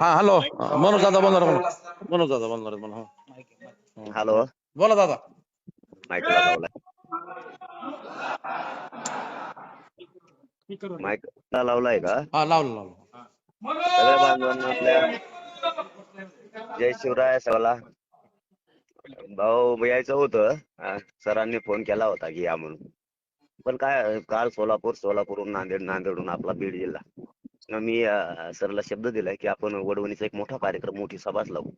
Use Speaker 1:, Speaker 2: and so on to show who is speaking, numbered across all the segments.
Speaker 1: हा हॅलो मनोज दादा बोलणार बोला. मनोज दादा बोलणार बोला हा.
Speaker 2: हॅलो
Speaker 1: बोला दादा.
Speaker 2: माईकला लावलाय. माईकला लावलाय का?
Speaker 1: हा लावलं लावलं.
Speaker 2: सगळ्या बांधवांना आपल्या जय शिवराय सगळा भाऊ यायचं होतं. सरांनी फोन केला होता की या म्हणून. पण काय काल सोलापूर सोलापूरहून नांदेड नांदेडहून आपला बीड जिल्हा. मी सरला शब्द दिलाय की आपण वडवणीचा एक मोठा कार्यक्रम मोठी सभाच लावू.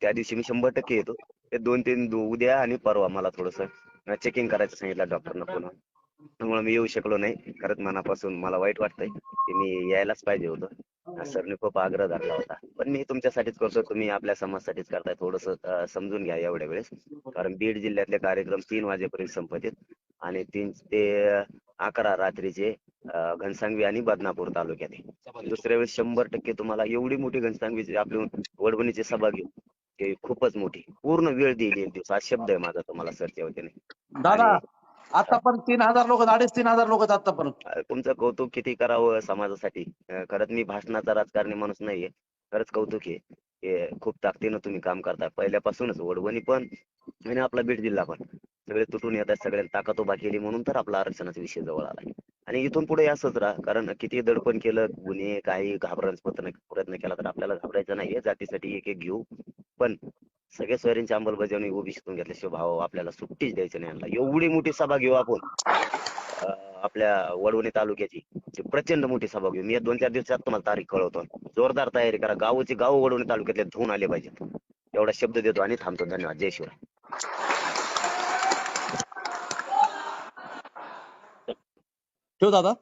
Speaker 2: त्या दिवशी मी शंभर टक्के येतो. ते दोन तीन उद्या आणि परवा मला थोडस चेकिंग करायचं सांगितलं डॉक्टरना पुन्हा त्यामुळे मी येऊ शकलो नाही. खरंच मनापासून मला वाईट वाटतंय की मी यायलाच पाहिजे होतं. सरने खूप आग्रह धरला होता. पण मी तुमच्यासाठीच करतो. तुम्ही आपल्या समाजासाठीच करताय. थोडस समजून घ्या एवढ्या वेळेस. कारण बीड जिल्ह्यातले कार्यक्रम तीन वाजेपर्यंत संपतील आणि तीन ते अकरा रात्रीचे घनसांगवी आणि बदनापूर तालुक्यात आहे. दुसऱ्या वेळेस शंभर टक्के तुम्हाला एवढी मोठी घनसांगवीची आपली वडवणीची सभा घेऊ की खूपच मोठी पूर्ण वेळ देईल एक दिवस हा शब्द आहे माझा तुम्हाला सरच्या वतीने.
Speaker 1: दादा आता पण तीन हजार लोक अडीच तीन हजार लोक आता पण.
Speaker 2: तुमचं कौतुक किती करावं समाजासाठी? खरंच मी भाषणाचा राजकारणी माणूस नाहीये. खरंच कौतुक आहे. हे खूप ताकदीनं तुम्ही काम करताय पहिल्यापासूनच वडवणी पण आणि आपला बीड जिल्हा पण. सगळे तुटून येत आहेत सगळ्यांनी ताकद उभा केली म्हणून तर आपला आरक्षणाचा विषय जवळ आला. आणि इथून पुढे असंच राहा. कारण किती दडपण केलं गुन्हे काही घाबरण्याचा प्रयत्न केला तर आपल्याला घाबरायचं नाहीये. जातीसाठी एक एक घेऊ. पण सगळ्या सोयरींची अंमलबजावणी ओबीसीतून घेतल्याशिवाय भाव आपल्याला सुट्टीच द्यायची नाही यांना. एवढी मोठी सभा घेऊ आपण. आपल्या वडवणी तालुक्याची. प्रचंड मोठी सभा घेऊ. मी दोन चार दिवसात तुम्हाला तारीख कळवतो. जोरदार तयारी करा. गावची गाव वडवणी तालुक्यातले धुवून आले पाहिजेत. एवढा शब्द देतो आणि थांबतो. धन्यवाद. जय शिवराय.
Speaker 1: ठेव दादा.